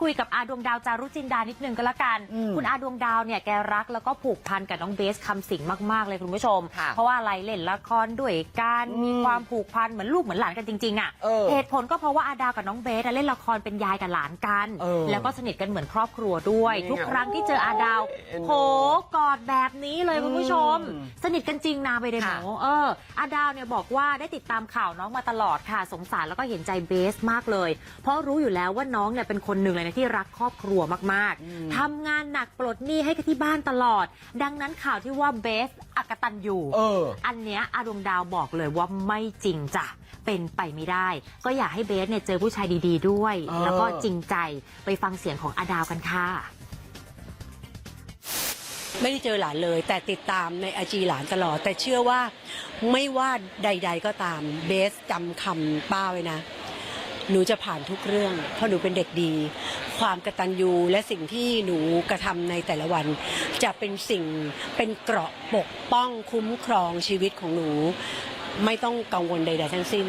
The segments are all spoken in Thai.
คุยกับอาดวงดาวจารุจินดานิดนึงก็แล้วกัน อืมคุณอาดวงดาวเนี่ยแกรักแล้วก็ผูกพันกับน้องเบสคำสิงมากๆเลยคุณผู้ชม ค่ะเพราะว่าอะไรเล่นละครด้วยกันอืมมีความผูกพันเหมือนลูกเหมือนหลานกันจริงๆอะเออเหตุผลก็เพราะว่าอาดาวกับน้องเบสอะเล่นละครเป็นยายกับหลานกัน เออแล้วก็สนิทกันเหมือนครอบครัวด้วย นี่ไงทุกครั้งที่เจออาดาวเอ็นดูโหกอดแบบนี้เลยคุณผู้ชม อืม สนิทกันจริงนาไปเดโมค่ะ เอออาดาวเนี่ยบอกว่าได้ติดตามข่าวน้องมาตลอดค่ะ สงสารแล้วก็เห็นใจเบสมากเลย เพราะรู้อยู่แล้วว่าน้องเนี่ยเป็นคนหนึ่งเลยนะที่รักครอบครัวมากอืมๆทำงานหนักปลดหนี้ให้กับที่บ้านตลอด ดังนั้นข่าวที่ว่าเบสอักตันอยู่เอออันเนี้ยอาดวงดาวบอกเลยว่าไม่จริงจ้ะเป็นไปไม่ได้ ก็อยากให้เบสเนี่ยเจอผู้ชายดีๆด้วยเออแล้วก็จริงใจไปฟังเสียงของอาดาวกันค่ะไม่ได้เจอหลานเลย แต่ติดตามในไอจีหลานตลอด แต่เชื่อว่าไม่ว่าใด ๆก็ตามเบสจำคำป้าไว้นะ หนูจะผ่านทุกเรื่อง เพราะหนูเป็นเด็กดี ความกระตัญญูและสิ่งที่หนูกระทำในแต่ละวัน จะเป็นสิ่งเป็นเกราะปกป้องคุ้มครองชีวิตของหนู ไม่ต้องกังวลใด ๆ ทั้งสิ้น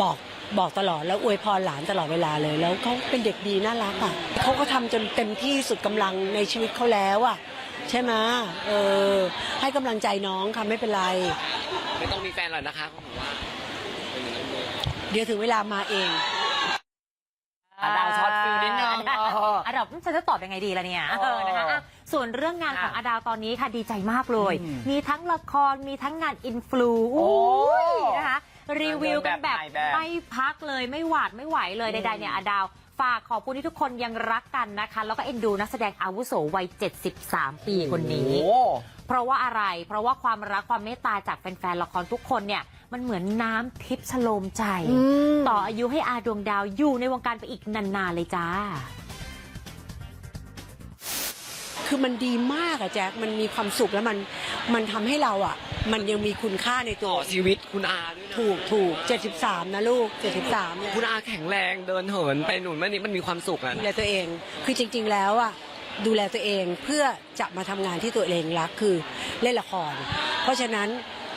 บอกบอกตลอดแล้วอวยพรหลานตลอดเวลาเลย แล้วเขาเป็นเด็กดีน่ารักอะเขาก็ทำจนเต็มที่สุดกำลังในชีวิตเขาแล้วอะใช่ไหมเออให้กำลังใจน้องค่ะไม่เป็นไร ไม่ต้องมีแฟนหรอกนะคะผมว่า เดี๋ยวถึงเวลามาเอง อะดาวช็อตฟิลนิดนึงเอออาดาวฉันจะตอบยังไงดีล่ะเนี่ยเออเออนะคะอะส่วนเรื่องงานของค่ะอาดาวตอนนี้ค่ะดีใจมากเลยอืมมีทั้งละครมีทั้งงานอินฟลูโอ้อุ้ยนะคะรีวิวกันแบบแบบไหนแบบไม่พักเลยไม่หวาดไม่ไหวเลยใดๆเนี่ยอาดาว ฝากขอบคุณที่ทุกคนยังรักกันนะคะ แล้วก็เอ็นดูนักแสดงอาวุโสวัย 73 ปีคนนี้ โอ้ เพราะว่าอะไร เพราะว่าความรักความเมตตาจากแฟนๆ ละครทุกคนเนี่ย มันเหมือนน้ำทิพย์ชโลมใจอืมต่ออายุให้อาดวงดาวอยู่ในวงการไปอีกนานๆเลยจ้า คือมันดีมากอะแจ็ค มันมีความสุขแล้วมันมันทำให้เราอะมันยังมีคุณค่าในตัต่วอชีวิตคุณอาด้วยนะถูกถูก73 นะลูก 73เนี่ย คุณอาแข็งแรงเดินเหินไปหนุนไม่นี่มันมีความสุขอะดูแลตัวเอง คือจริง ๆ แล้วอะดูแลตัวเองเพื่อจะมาทำงานที่ตัวเองรักคือเล่นละคร เพราะฉะนั้น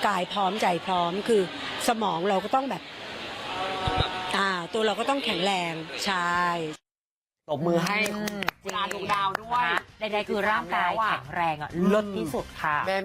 กายพร้อมใจพร้อมคือสมองเราก็ต้องแบบ อ่า ตัวเราก็ต้องแข็งแรงใช่ ตบมือให้อืมคุณอาดวงดาวด้วยนะคะใดๆคือร่างกายแล้วอะแข็งแรงอะเลิศที่สุดค่ะ แม่